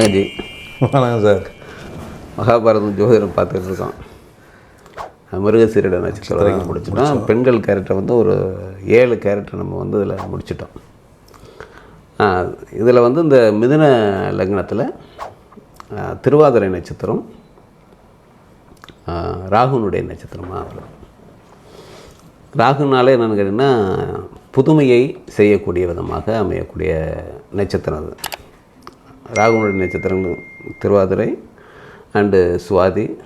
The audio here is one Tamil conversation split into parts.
வணக்கம் ஜி வணக்கம் சார். மகாபாரதம் ஜோதிடம் பார்த்துட்டு இருக்கோம் மிருகசீரிட நட்சத்திரம் வரைக்கும் முடிச்சிட்டோம். பெண்கள் கேரக்டர் வந்து ஒரு ஏழு கேரக்டர் நம்ம வந்து இதில் முடிச்சிட்டோம். இதில் வந்து இந்த மிதுன லக்னத்தில் திருவாதிரை நட்சத்திரம் ராகுனுடைய நட்சத்திரமாக வரும். ராகுனாலே என்னென்னு கேட்டிங்கன்னா புதுமையை செய்யக்கூடிய விதமாக அமையக்கூடிய நட்சத்திரம் அது. ராகுனுடைய நட்சத்திரங்கள் திருவாதிரை அண்டு சுவாதி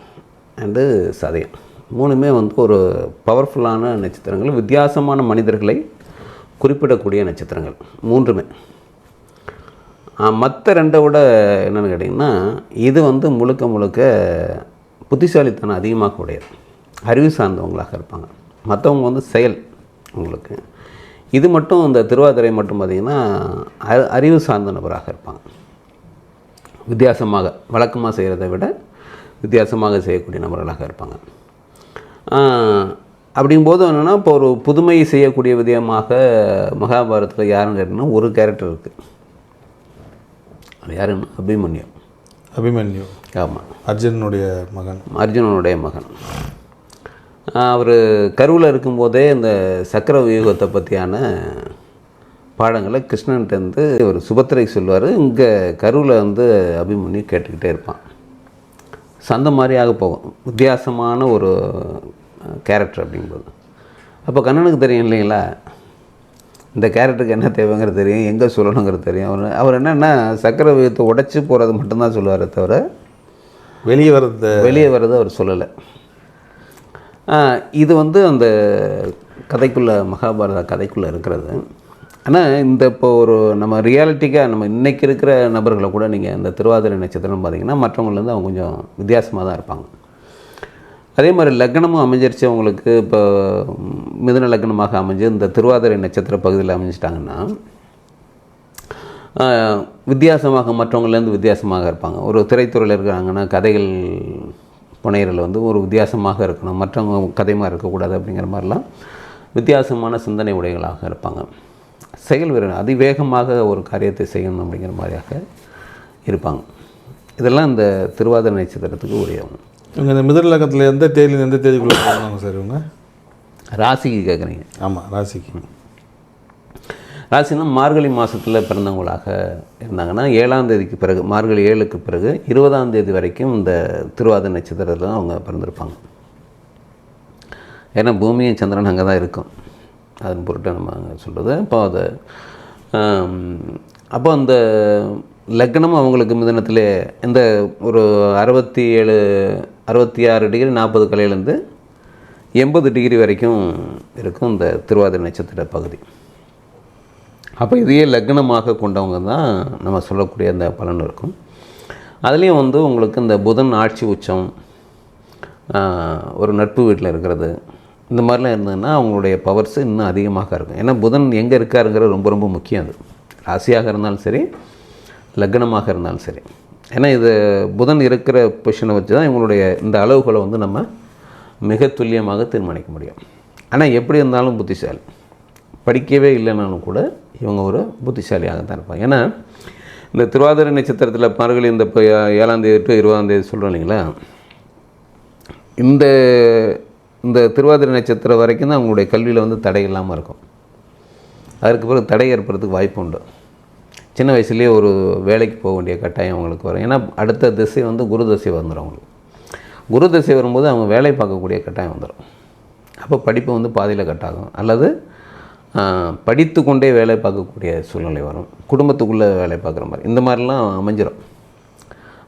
அண்டு சதயம். மூணுமே வந்து ஒரு பவர்ஃபுல்லான நட்சத்திரங்கள். வித்தியாசமான மனிதர்களை குறிப்பிடக்கூடிய நட்சத்திரங்கள். மூன்றுமே. மற்ற ரெண்டை விட என்னென்னு கேட்டிங்கன்னா இது வந்து முழுக்க முழுக்க புத்திசாலித்தனம் அதிகமாக உடையது. அறிவு சார்ந்தவங்களாக இருப்பாங்க. மற்றவங்க வந்து செயல் உங்களுக்கு. இது மட்டும் இந்த திருவாதிரை மட்டும் பார்த்திங்கன்னா அ- அறிவு சார்ந்த நபராக இருப்பாங்க. வித்தியாசமாக வழக்கமாக செய்கிறதை விட வித்தியாசமாக செய்யக்கூடிய நபர்களாக இருப்பாங்க. அப்படிங்கும்போது என்னென்னா இப்போ ஒரு புதுமை செய்யக்கூடிய விதமாக மகாபாரதத்தில் யாருன்னு கேட்டிங்கன்னா ஒரு கேரக்டர் இருக்குது அது யாருன்னா அபிமன்யு. அபிமன்யு. ஆமாம் அர்ஜுனனுடைய மகன். அர்ஜுனனுடைய மகன். அவர் கருவில் இருக்கும்போதே இந்த சக்கர வியூகத்தை பற்றியான பாடங்களை கிருஷ்ணன்ட்டேருந்து ஒரு சுபத்திரை சொல்லுவார். இங்கே கருவில் வந்து அபிமன்யு கேட்டுக்கிட்டே இருப்பான். சந்த மாதிரியாக போகும். வித்தியாசமான ஒரு கேரக்டர் அப்படிங்கும்போது. அப்போ கண்ணனுக்கு தெரியும் இல்லைங்களா? இந்த கேரக்டருக்கு என்ன தேவைங்கிறது தெரியும். எங்கே சொல்லணுங்கிறது தெரியும். அவர் அவர் என்னென்னா சக்கர வியூகத்தை உடைச்சி போகிறது மட்டும்தான் சொல்லுவாரே தவிர வெளியே வர்றது வெளியே வர்றது அவர் சொல்லலை. இது வந்து அந்த கதைக்குள்ளே மகாபாரத கதைக்குள்ளே இருக்கிறது. ஆனால் இந்த இப்போ ஒரு நம்ம ரியாலிட்டிக்காக நம்ம இன்றைக்கி இருக்கிற நபர்களை கூட நீங்கள் இந்த திருவாதிரை நட்சத்திரம் பார்த்தீங்கன்னா மற்றவங்கலேருந்து அவங்க கொஞ்சம் வித்தியாசமாக தான் இருப்பாங்க. அதே மாதிரி லக்னமும் அமைஞ்சிருச்சு. அவங்களுக்கு இப்போ மிதுன லக்னமாக அமைஞ்சு இந்த திருவாதிரை நட்சத்திர பகுதியில் அமைஞ்சிட்டாங்கன்னா வித்தியாசமாக மற்றவங்கலேருந்து வித்தியாசமாக இருப்பாங்க. ஒரு திரைத்துறையில் இருக்கிறாங்கன்னா கதைகள் புனையரில் வந்து ஒரு வித்தியாசமாக இருக்கணும். மற்றவங்க கதைமாக இருக்கக்கூடாது அப்படிங்கிற மாதிரிலாம் வித்தியாசமான சிந்தனை உடைகளாக இருப்பாங்க. செயல் வீரன் அதிவேகமாக ஒரு காரியத்தை செய்யணும் அப்படிங்கிற மாதிரியாக இருப்பாங்க. இதெல்லாம் இந்த திருவாதிரை நட்சத்திரத்துக்கு உரியவங்க இவங்க இந்த மிதலக்கத்தில் எந்த தேதியில எந்த தேதிக்குள்ளே போனாங்க சார் இவங்க? ராசிக்கு கேட்குறீங்க. ஆமாம் ராசிக்கு. ராசினா மார்கழி மாதத்தில் பிறந்தவங்களாக இருந்தாங்கன்னா ஏழாம் தேதிக்கு பிறகு மார்கழி ஏழுக்கு பிறகு இருபதாம் தேதி வரைக்கும் இந்த திருவாதிரை நட்சத்திரத்தில் அவங்க பிறந்திருப்பாங்க. ஏன்னா பூமியும் சந்திரன் அங்கே தான் இருக்கும். அதன் பொருட்டு நம்ம அங்கே சொல்கிறது அப்போ அது அப்போ அந்த லக்னமும் அவங்களுக்கு மிதனத்திலே இந்த ஒரு அறுபத்தி ஏழு அறுபத்தி ஆறு டிகிரி நாற்பது கலையிலேருந்து எண்பது டிகிரி வரைக்கும் இருக்கும் இந்த திருவாதிரை நட்சத்திர பகுதி. அப்போ இதையே லக்னமாக கொண்டவங்க தான் நம்ம சொல்லக்கூடிய அந்த பலன் இருக்கும். அதுலேயும் வந்து உங்களுக்கு இந்த புதன் ஆட்சி உச்சம் ஒரு நட்பு வீட்டில் இருக்கிறது இந்த மாதிரிலாம் இருந்ததுன்னா அவங்களுடைய பவர்ஸ் இன்னும் அதிகமாக இருக்கும். ஏன்னா புதன் எங்கே இருக்காருங்கிறது ரொம்ப ரொம்ப முக்கியம் அது. ராசியாக இருந்தாலும் சரி லக்னமாக இருந்தாலும் சரி. ஏன்னா இது புதன் இருக்கிற பொசிஷனை வச்சு தான் இவங்களுடைய இந்த அளவுகளை வந்து நம்ம மிக துல்லியமாக தீர்மானிக்க முடியும். ஆனால் எப்படி இருந்தாலும் புத்திசாலி. படிக்கவே இல்லைனாலும் கூட இவங்க ஒரு புத்திசாலியாக தான் இருப்பாங்க. ஏன்னா இந்த திருவாதிரை நட்சத்திரத்தில் மார்கழி இந்த இப்போ ஏழாம் தேதி டு இருபதாம் தேதி சொல்கிறோம் இல்லைங்களா? இந்த இந்த திருவாதிரை நட்சத்திரம் வரைக்கும் தான் அவங்களுடைய கல்வியில் வந்து தடை இல்லாமல் இருக்கும். அதற்கு பிறகு தடை ஏற்படுறதுக்கு வாய்ப்பு உண்டு. சின்ன வயசுலேயே ஒரு வேலைக்கு போக வேண்டிய கட்டாயம் அவங்களுக்கு வரும். ஏன்னா அடுத்த திசை வந்து குரு தசை வந்துடும் அவங்களுக்கு. குரு திசை வரும்போது அவங்க வேலை பார்க்கக்கூடிய கட்டாயம் வந்துடும் அப்போ படிப்பு வந்து பாதியில் கட்டாகும் அல்லது படித்து கொண்டே வேலை பார்க்கக்கூடிய சூழ்நிலை வரும். குடும்பத்துக்குள்ளே வேலை பார்க்குற மாதிரி. இந்த மாதிரிலாம் அமைஞ்சிடும்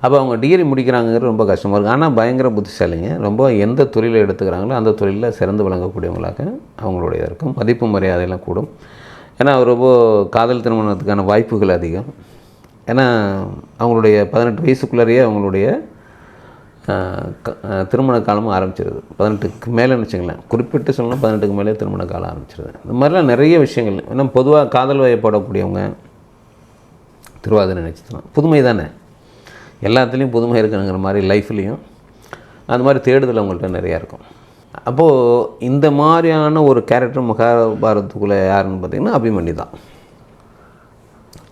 அப்போ அவங்க டிகிரி முடிக்கிறாங்கிறது ரொம்ப கஷ்டமாக இருக்குது ஆனால் பயங்கர புத்திசாலிங்க. ரொம்ப எந்த தொழிலை எடுத்துக்கிறாங்களோ அந்த தொழிலில் சிறந்து விளங்கக்கூடியவங்களாக அவங்களுடைய இருக்கும். மதிப்பு மரியாதையெல்லாம் கூடும். ஏன்னா ரொம்ப காதல் திருமணத்துக்கான வாய்ப்புகள் அதிகம். ஏன்னா அவங்களுடைய பதினெட்டு வயசுக்குள்ளேயே அவங்களுடைய க- திருமண காலமும் ஆரம்பிச்சிருது. பதினெட்டுக்கு மேலேன்னு வச்சுங்களேன் குறிப்பிட்டு சொல்லணும் பதினெட்டுக்கு மேலே திருமண காலம் ஆரம்பிச்சிருது. இந்த மாதிரிலாம் நிறைய விஷயங்கள். ஏன்னா பொதுவாக காதல் வயப்படக்கூடியவங்க திருவாதிரை நட்சத்திரம் புதுமை தானே? எல்லாத்துலேயும் புதுமை இருக்குங்கிற மாதிரி லைஃப்லேயும் அந்த மாதிரி தேடுதல் அவங்கள்ட்ட நிறையா இருக்கும். அப்போது இந்த மாதிரியான ஒரு கேரக்டர் மகாபாரதத்துக்குள்ளே யாருன்னு பார்த்தீங்கன்னா அபிமன்யு தான்.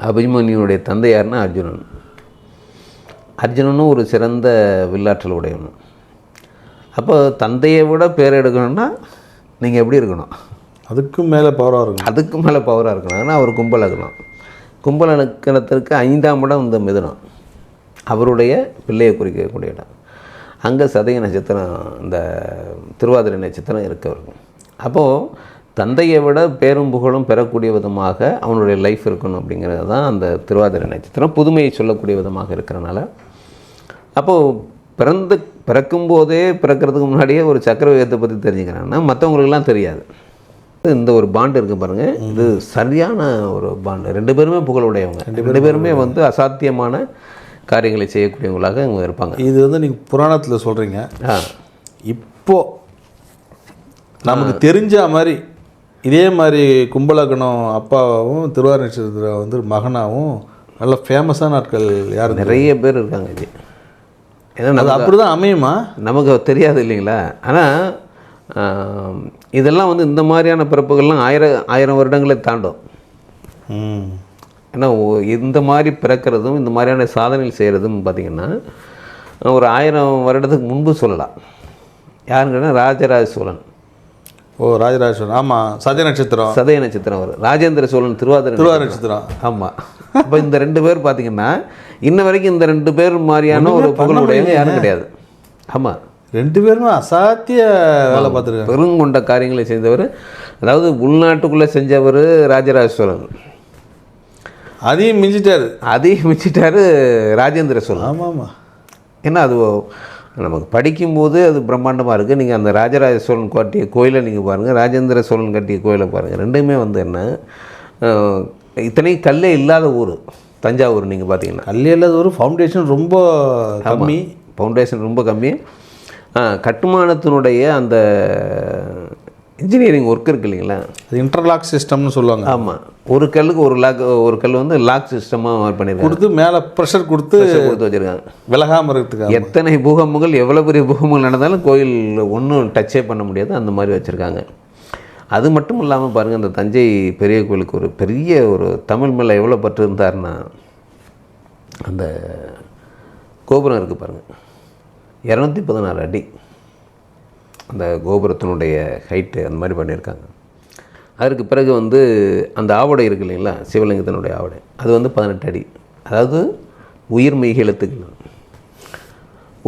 அபிமன்யுனுடைய தந்தை யாருன்னா அர்ஜுனன். அர்ஜுனனும் ஒரு சிறந்த வில்லாற்றல் உடையவன் அப்போ தந்தையை விட பேர் எடுக்கணும்னா நீங்கள் எப்படி இருக்கணும்? அதுக்கும் மேலே பவராக இருக்கும் அதுக்கு மேலே பவராக இருக்கணும். ஆனால் அவர் கும்பலக்கணம் கும்பலக்கணத்திற்கு ஐந்தாம் இடம் இந்த மிதுனம். அவருடைய பிள்ளையை குறிக்கக்கூடிய இடம் அங்கே சதய நட்சத்திரம் இந்த திருவாதிரை நட்சத்திரம் இருக்கவர்கள் அப்போது தந்தையை விட பேரும் புகழும் பெறக்கூடிய விதமாக அவனுடைய லைஃப் இருக்கணும் அப்படிங்கிறது தான் அந்த திருவாதிரை நட்சத்திரம். புதுமையை சொல்லக்கூடிய விதமாக இருக்கிறனால. அப்போது பிறந்து பிறக்கும்போதே பிறக்கிறதுக்கு முன்னாடியே ஒரு சக்கரவியூகத்தை பற்றி தெரிஞ்சுக்கிறாங்கன்னா மற்றவங்களுக்கெல்லாம் தெரியாது. இந்த ஒரு பாண்டு இருக்குது பாருங்கள் இது சரியான ஒரு பாண்டு ரெண்டு பேருமே புகழுடையவங்க. ரெண்டு பேருமே வந்து அசாத்தியமான காரியங்களை செய்யக்கூடியவங்களாக இவங்க இருப்பாங்க. இது வந்து நீங்கள் புராணத்தில் சொல்கிறீங்க ஆ. இப்போ நமக்கு தெரிஞ்ச மாதிரி இதே மாதிரி கும்பலக்கணம் அப்பாவும் திருவாரூர் நட்சத்திரம் வந்து மகனாவும் நல்ல ஃபேமஸான ஆட்கள் யார் நிறைய பேர் இருக்காங்க ஜி ஏன்னா அது அப்படி தான் அமையுமா? நமக்கு தெரியாது இல்லைங்களா? ஆனால் இதெல்லாம் வந்து இந்த மாதிரியான பிறப்புகள்லாம் ஆயிரம் ஆயிரம் வருடங்களை தாண்டும். ஏன்னா இந்த மாதிரி பிறக்கிறதும் இந்த மாதிரியான சாதனைகள் செய்கிறதும் பார்த்திங்கன்னா ஒரு ஆயிரம் வருடத்துக்கு முன்பு சொல்லலாம். யாருங்கன்னா ராஜராஜ சோழன். ஓ ராஜராஜேஸ்வரன் ஆமாம் சதய நட்சத்திரம். சதய நட்சத்திரம் வரும் ராஜேந்திர சோழன் திருவாதிரை திருவாரூர் நட்சத்திரம். ஆமாம் அப்போ இந்த ரெண்டு பேர் பார்த்தீங்கன்னா இன்ன வரைக்கும் இந்த ரெண்டு பேர் மாதிரியான ஒரு புகழுடையவங்க யாரும் கிடையாது. ஆமாம் ரெண்டு பேருமே அசாத்திய வேலை பார்த்துருக்காங்க. பெருங்கொண்ட காரியங்களை செய்தவர். அதாவது உள்நாட்டுக்குள்ளே செஞ்சவர் ராஜராஜ சோழன். அதையும் மிஞ்சிட்டாரு. அதையும் மிச்சிட்டாரு ராஜேந்திர சோழன் ஆமாம். ஆமாம் ஏன்னா அது நமக்கு படிக்கும்போது அது பிரம்மாண்டமாக இருக்குது நீங்கள் அந்த ராஜராஜ சோழன் கட்டிய கோயிலை நீங்கள் பாருங்கள் ராஜேந்திர சோழன் கட்டிய கோயிலை பாருங்கள் ரெண்டுமே வந்து என்ன இத்தனையும் கல்லே இல்லாத ஊர் தஞ்சாவூர் நீங்கள் பார்த்தீங்கன்னா கல்வி இல்லாத ஒரு ஃபவுண்டேஷன் ரொம்ப கம்மி. ஃபவுண்டேஷன் ரொம்ப கம்மி. கட்டுமானத்தினுடைய அந்த இன்ஜினியரிங் ஒர்க் இருக்கு இல்லைங்களா? அது இன்டர்லாக் சிஸ்டம்னு சொல்லுவாங்க. ஆமாம் ஒரு கல்லுக்கு ஒரு லாக் ஒரு கல் வந்து லாக் சிஸ்டமாக பண்ணியிருக்காங்க கொடுத்து மேலே ப்ரெஷர் கொடுத்து கொடுத்து வச்சுருக்காங்க. விலகாமல் இருக்கிறதுக்காக. எத்தனை பூகம்பங்கள் எவ்வளோ பெரிய பூகம்பங்கள் நடந்தாலும் கோயில் ஒன்றும் டச்சே பண்ண முடியாது. அந்த மாதிரி வச்சுருக்காங்க. அது மட்டும் இல்லாமல் பாருங்கள் இந்த தஞ்சை பெரிய கோயிலுக்கு ஒரு பெரிய ஒரு தமிழ் மேலே எவ்வளோ பற்று இருந்தாருன்னா அந்த கோபுரம் இருக்குது பாருங்கள் இரநூத்தி பதினாறு அடி. அந்த கோபுரத்தினுடைய ஹைட்டு அந்த மாதிரி பண்ணியிருக்காங்க. அதற்கு பிறகு வந்து அந்த ஆவடை இருக்கு இல்லைங்களா? சிவலிங்கத்தினுடைய ஆவடை. அது வந்து பதினெட்டு அடி. அதாவது உயிர்மெய் எழுத்துக்கள்.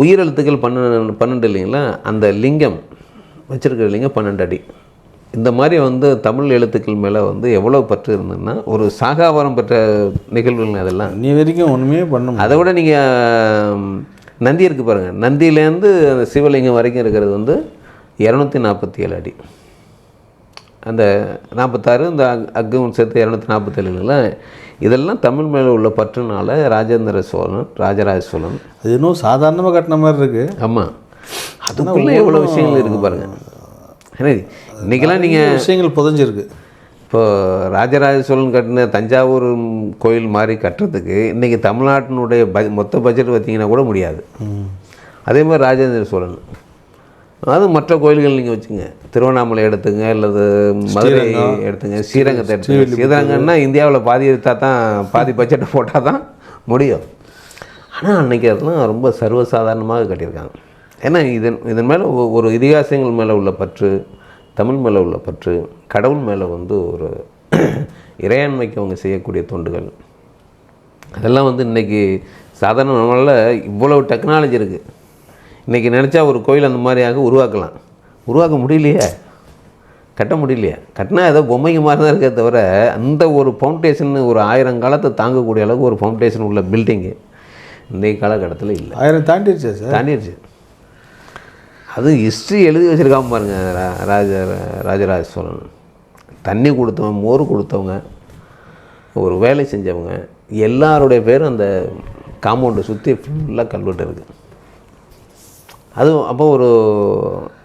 உயிர் எழுத்துக்கள் பன்னெண்டு பன்னெண்டு இல்லைங்களா? அந்த லிங்கம் வச்சிருக்கிற லிங்கம் பன்னெண்டு அடி. இந்த மாதிரி வந்து தமிழ் எழுத்துக்கள் மேலே வந்து எவ்வளோ பற்று இருந்ததுன்னா ஒரு சாகாவரம் பெற்ற நிகழ்வுகள் அதெல்லாம் இன்னி வரைக்கும் ஒன்றுமே பண்ண முடியல. அதை விட நீங்கள் நந்தி இருக்குது பாருங்கள் நந்தியிலேருந்து அந்த சிவலிங்கம் வரைக்கும் இருக்கிறது வந்து இரநூத்தி நாற்பத்தி ஏழு அடி. அந்த நாற்பத்தாறு இந்த அக்- அக்கும் சேர்த்து இரநூத்தி நாற்பத்தேழுங்களா இதெல்லாம் தமிழ் மேலே உள்ள பற்றுனால ராஜேந்திர சோழன் ராஜராஜ சோழன். அது இன்னும் சாதாரணமாக கட்டின மாதிரி இருக்கு. ஆமாம் அதுக்குள்ளே எவ்வளோ விஷயங்கள் இருக்குது பாருங்கள் இன்றைக்கெல்லாம் நீங்கள் விஷயங்கள் புதஞ்சிருக்கு. இப்போ ராஜராஜ சோழன் கட்டின தஞ்சாவூர் கோயில் மாதிரி கட்டுறதுக்கு இன்றைக்கி தமிழ்நாட்டினுடைய ப மொத்த பட்ஜெட் பார்த்தீங்கன்னா கூட முடியாது. அதே மாதிரி ராஜேந்திர சோழன். அது மற்ற கோயில்கள் நீங்கள் வச்சுங்க. திருவண்ணாமலை எடுத்துங்க அல்லது மதுரை எடுத்துங்க ஸ்ரீரங்கத்தை எடுத்துங்க. ஸ்ரீரங்கம்னா இந்தியாவில் பாதி எடுத்தால் தான் பாதி பட்ஜெட்டை போட்டால் தான் முடியும். ஆனால் அன்றைக்கி அதெல்லாம் ரொம்ப சர்வசாதாரணமாக கட்டியிருக்காங்க. ஏன்னா இதன் இதன் மேலே ஒரு இதிகாசங்கள் மேலே உள்ள பற்று தமிழ் மேலே உள்ள பற்று கடவுள் மேலே வந்து ஒரு இறையாண்மைக்கு அவங்க செய்யக்கூடிய தொண்டுகள். அதெல்லாம் வந்து இன்றைக்கி சாதாரண நம்மளால் இவ்வளவு டெக்னாலஜி இருக்குது இன்றைக்கி நினச்சா ஒரு கோயில் அந்த மாதிரியாக உருவாக்கலாம். உருவாக்க முடியலையே. கட்ட முடியலையே. கட்டினா ஏதோ பொம்மைக்கு மாதிரி தான் இருக்கே தவிர அந்த ஒரு ஃபவுண்டேஷன் ஒரு ஆயிரம் காலத்தை தாங்கக்கூடிய அளவுக்கு ஒரு ஃபவுண்டேஷன் உள்ள பில்டிங்கு இன்றைய காலகட்டத்தில் இல்லை. ஆயிரம் தாண்டிடுச்சா சார்? தாண்டிடுச்சு அது ஹிஸ்ட்ரி எழுதி வச்சுருக்காம பாருங்க ரா- ராஜ ராஜராஜ சோழன். தண்ணி கொடுத்தவங்க மோர் கொடுத்தவங்க ஒரு வேலை செஞ்சவங்க எல்லாருடைய பேரும் அந்த காம்பவுண்டை சுற்றி ஃபுல்லாக கல்வெட்டு இருக்குது அதுவும் அப்போ ஒரு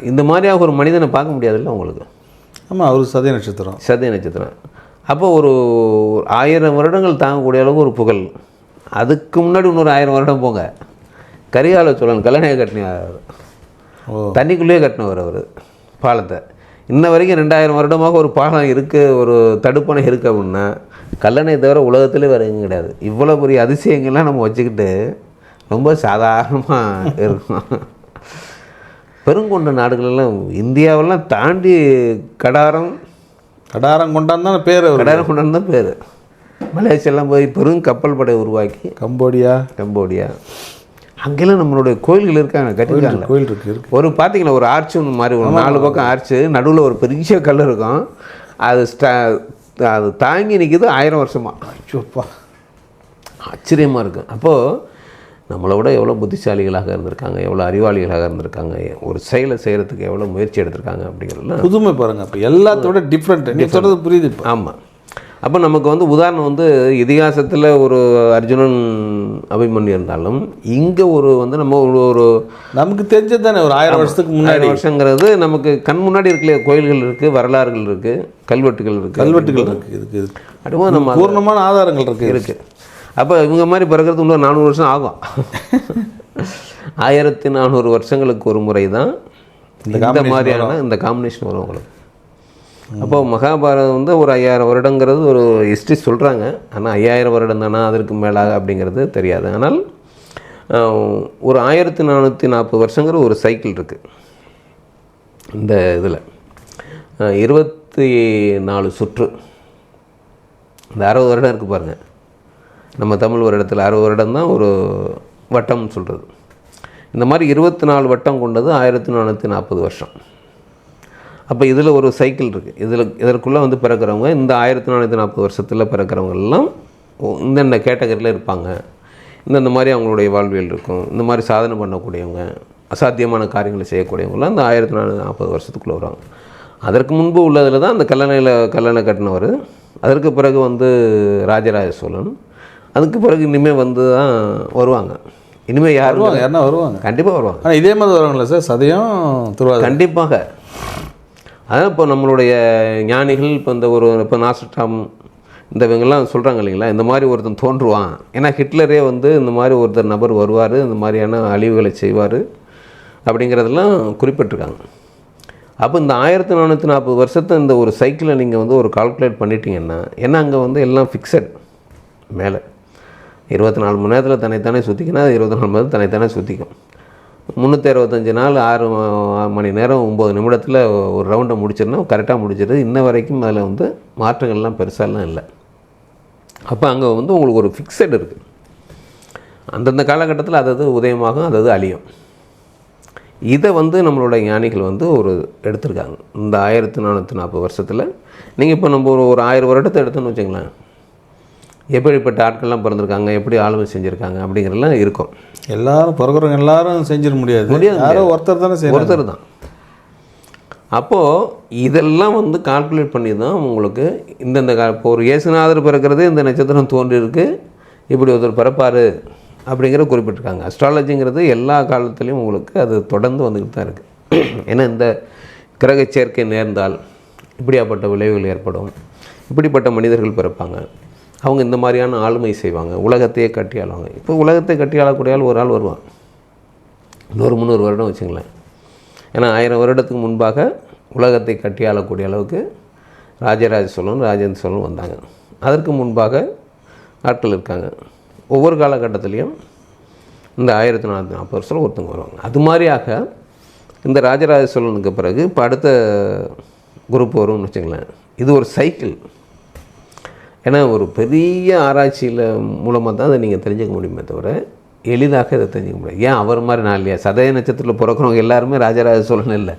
இந்த மாதிரியாக ஒரு மனிதனை பார்க்க முடியாதுல்ல உங்களுக்கு? ஆமாம் அவர் சதய நட்சத்திரம். சதய நட்சத்திரம். அப்போ ஒரு ஆயிரம் வருடங்கள் தாங்கக்கூடிய அளவுக்கு ஒரு புகழ். அதுக்கு முன்னாடி இன்னொரு ஆயிரம் வருடம் போங்க. கரிகால சோழன் கல்லணையை கட்டினார். தண்ணிக்குள்ளேயே கட்டினவர் அவர் பாலத்தை. இன்ன வரைக்கும் ரெண்டாயிரம் வருடமாக ஒரு பாலம் இருக்குது ஒரு தடுப்பணை இருக்குது அப்படின்னா கல்லணை தவிர உலகத்திலே வேறு கிடையாது. இவ்வளோ பெரிய அதிசயங்கள்லாம் நம்ம வச்சுக்கிட்டு ரொம்ப சாதாரணமாக இருக்கும் பெருங்கொண்ட நாடுகளெல்லாம் இந்தியாவெல்லாம் தாண்டி கடாரம் கடாரம் கொண்டாந்து தானே பேர் கடாரம் கொண்டாந்து தான் பேர். மலேசியெல்லாம் போய் பெரும் கப்பல் படை உருவாக்கி கம்போடியா? கம்போடியா. அங்கெல்லாம் நம்மளுடைய கோயில்கள் இருக்காங்க கட்டிருக்காங்க கோயில் இருக்கு ஒரு பார்த்தீங்களா ஒரு ஆர்ச் ஒன்று மாதிரி ஒரு நாலு பக்கம் ஆர்ச்சு நடுவில் ஒரு பெரிய கல் இருக்கும். அது ஸ்டா அது தாங்கி நிற்கிது ஆயிரம் வருஷமா. ஐயோப்பா ஆச்சரியமாக இருக்கும் அப்போது நம்மளை விட எவ்வளோ புத்திசாலிகளாக இருந்திருக்காங்க எவ்வளோ அறிவாளிகளாக இருந்திருக்காங்க ஒரு செயலை செய்கிறதுக்கு எவ்வளோ முயற்சி எடுத்திருக்காங்க அப்படிங்கிறதுலாம் புதுமை பாருங்க இப்போ எல்லாத்தோட டிஃப்ரெண்ட் நீ புரியுது ஆமாம் அப்போ நமக்கு வந்து உதாரணம் வந்து இதிகாசத்தில் ஒரு அர்ஜுனன் அபிமன்யு இருந்தாலும் இங்கே ஒரு வந்து நம்ம ஒரு ஒரு நமக்கு தெரிஞ்சது தானே ஒரு ஆயிரம் வருஷத்துக்கு முன்னாடி. வருஷங்கிறது நமக்கு கண் முன்னாடி இருக்கலையே கோயில்கள் இருக்குது வரலாறுகள் இருக்குது கல்வெட்டுகள் இருக்குது கல்வெட்டுகள் இருக்கு இதுக்கு இதுக்கு அதுவும் நம்ம பூர்ணமான ஆதாரங்கள் இருக்கு. இருக்கு. அப்போ இவங்க மாதிரி பிறக்கிறது இன்னும் நானூறு வருஷம் ஆகும். ஆயிரத்தி நானூறு வருஷங்களுக்கு ஒரு முறை தான் இந்த மாதிரியான இந்த காம்பினேஷன் வரும் உங்களுக்கு. அப்போ மகாபாரதம் வந்து ஒரு ஐயாயிரம் வருடங்கிறது ஒரு ஹிஸ்ட்ரி சொல்கிறாங்க ஆனால் ஐயாயிரம் வருடம் தானா? அதற்கு மேலாக அப்படிங்கிறது தெரியாது. ஆனால் ஒரு ஆயிரத்தி நானூற்றி நாற்பது வருஷங்கிற ஒரு சைக்கிள் இருக்குது இந்த இதில். இருபத்தி நாலு சுற்று. இந்த அறுபது வருடம் இருக்குது பாருங்கள் நம்ம தமிழ் வருடத்தில் அறுபது வருடம் தான் ஒரு வட்டம்னு சொல்கிறது இந்த மாதிரி இருபத்தி நாலு வட்டம் கொண்டது ஆயிரத்தி நானூற்றி நாற்பது வருஷம். அப்போ இதில் ஒரு சைக்கிள் இருக்குது இதில் இதற்குள்ளே வந்து பிறக்கிறவங்க இந்த ஆயிரத்தி நானூற்றி நாற்பது வருஷத்தில் பிறக்கிறவங்கெல்லாம் இந்தந்த கேட்டகரியில் இருப்பாங்க. இந்தந்த மாதிரி அவங்களுடைய வாழ்வியல் இருக்கும். இந்த மாதிரி சாதனை பண்ணக்கூடியவங்க அசாத்தியமான காரியங்களை செய்யக்கூடியவங்களாம் இந்த ஆயிரத்தி நானூற்றி நாற்பது வருஷத்துக்குள்ளே வருவாங்க. அதற்கு முன்பு உள்ளதில் தான் அந்த கல்லணையில் கல்லணை கட்டினவர். அதற்கு பிறகு வந்து ராஜராஜ சோழன் அதுக்கு பிறகு இனிமேல் வந்து தான் வருவாங்க. இனிமேல் யாரும் வருவாங்க யாருன்னா வருவாங்க. கண்டிப்பாக வருவாங்க. ஆனால் இதே மாதிரி வருவாங்களா சார்? சதயம் திருவாதிரை. கண்டிப்பாக. அதான் இப்போ நம்மளுடைய ஞானிகள் இப்போ இந்த ஒரு இப்போ நாஸ்டாம் இந்த இவங்கெல்லாம் சொல்கிறாங்க இல்லைங்களா? இந்த மாதிரி ஒருத்தன் தோன்றுவான். ஏன்னா ஹிட்லரே வந்து இந்த மாதிரி ஒருத்தர் நபர் வருவார் இந்த மாதிரியான அழிவுகளை செய்வார் அப்படிங்கிறதெல்லாம் குறிப்பிட்டிருக்காங்க. அப்போ இந்த ஆயிரத்தி நானூற்றி நாற்பது வருஷத்தை இந்த ஒரு சைக்கிளை நீங்கள் வந்து ஒரு கால்குலேட் பண்ணிட்டீங்கன்னா ஏன்னா அங்கே வந்து எல்லாம் ஃபிக்ஸட் மேலே. இருபத்தி நாலு மணி நேரத்தில் தன்னைத்தானே சுற்றிக்கினா அது இருபத்தி நாலு மணி நேரம் தன்னைத்தானே சுற்றிக்கும் முந்நூற்றி அறுபத்தஞ்சு நாள் ஆறு மணி நேரம் ஒம்பது நிமிடத்தில் ஒரு ரவுண்டை முடிச்சிருந்தா கரெக்டாக முடிச்சிருது இன்ன வரைக்கும் அதில் வந்து மாற்றங்கள்லாம் பெருசாலாம் இல்லை. அப்போ அங்கே வந்து உங்களுக்கு ஒரு ஃபிக்ஸட் இருக்குது அந்தந்த காலகட்டத்தில் அது அது உதயமாகும் அதது அழியும். இதை வந்து நம்மளோட ஞானிகள் வந்து ஒரு எடுத்திருக்காங்க. இந்த ஆயிரத்தி நானூற்றி நாற்பது வருஷத்தில். நீங்கள் இப்போ நம்ம ஒரு ஒரு ஆயிரம் வருடத்தை எடுத்தோன்னு வச்சுங்களேன் எப்படிப்பட்ட ஆட்கள்லாம் பிறந்திருக்காங்க எப்படி ஆளுமை செஞ்சுருக்காங்க அப்படிங்கிறதெல்லாம் இருக்கும். எல்லாரும் பிறகுறவங்க எல்லாரும் செஞ்சிட முடியாது. முடியாது, யாரோ ஒருத்தர் தானே செய்யணும் ஒருத்தர் தான். அப்போது இதெல்லாம் வந்து கால்குலேட் பண்ணி தான் உங்களுக்கு இந்தந்த கா இப்போ ஒரு இயேசுநாதர் பிறக்கிறது இந்த நட்சத்திரம் தோன்றியிருக்கு. இப்படி ஒருத்தர் பிறப்பார் அப்படிங்கிற குறிப்பிட்டிருக்காங்க. அஸ்ட்ராலஜிங்கிறது எல்லா காலத்துலேயும் உங்களுக்கு அது தொடர்ந்து வந்துக்கிட்டு தான் இருக்குது ஏன்னா இந்த கிரக சேர்க்கை நேர்ந்தால் இப்படியாப்பட்ட விளைவுகள் ஏற்படும். இப்படிப்பட்ட மனிதர்கள் பிறப்பாங்க. அவங்க இந்த மாதிரியான ஆளுமை செய்வாங்க. உலகத்தையே கட்டி ஆளுவாங்க. இப்போ உலகத்தை கட்டி ஆளக்கூடிய ஆள் ஒரு ஆள் வருவான். நூறு முந்நூறு வருடம் வச்சுங்களேன். ஏன்னா ஆயிரம் வருடத்துக்கு முன்பாக உலகத்தை கட்டி ஆளக்கூடிய அளவுக்கு ராஜராஜ சோழன் ராஜேந்திர சோழன் வந்தாங்க. அதற்கு முன்பாக ஆட்கள் இருக்காங்க. ஒவ்வொரு காலகட்டத்திலையும் இந்த ஆயிரத்தி நானூற்றி நாற்பது வருஷம் ஒருத்தவங்க வருவாங்க. அது மாதிரியாக இந்த ராஜராஜ சோழனுக்கு பிறகு இப்போ அடுத்த குரூப் வரும்னு வச்சுங்களேன். இது ஒரு சைக்கிள். ஏன்னா ஒரு பெரிய ஆராய்ச்சியில் மூலமாக தான் அதை நீங்கள் தெரிஞ்சுக்க முடியுமே தவிர எளிதாக இதை தெரிஞ்சுக்க முடியாது. ஏன் அவர் மாதிரி நான் இல்லையா? சதய நட்சத்திரத்தில் பிறக்கிறவங்க எல்லாருமே ராஜராஜ சோழன் இல்லை.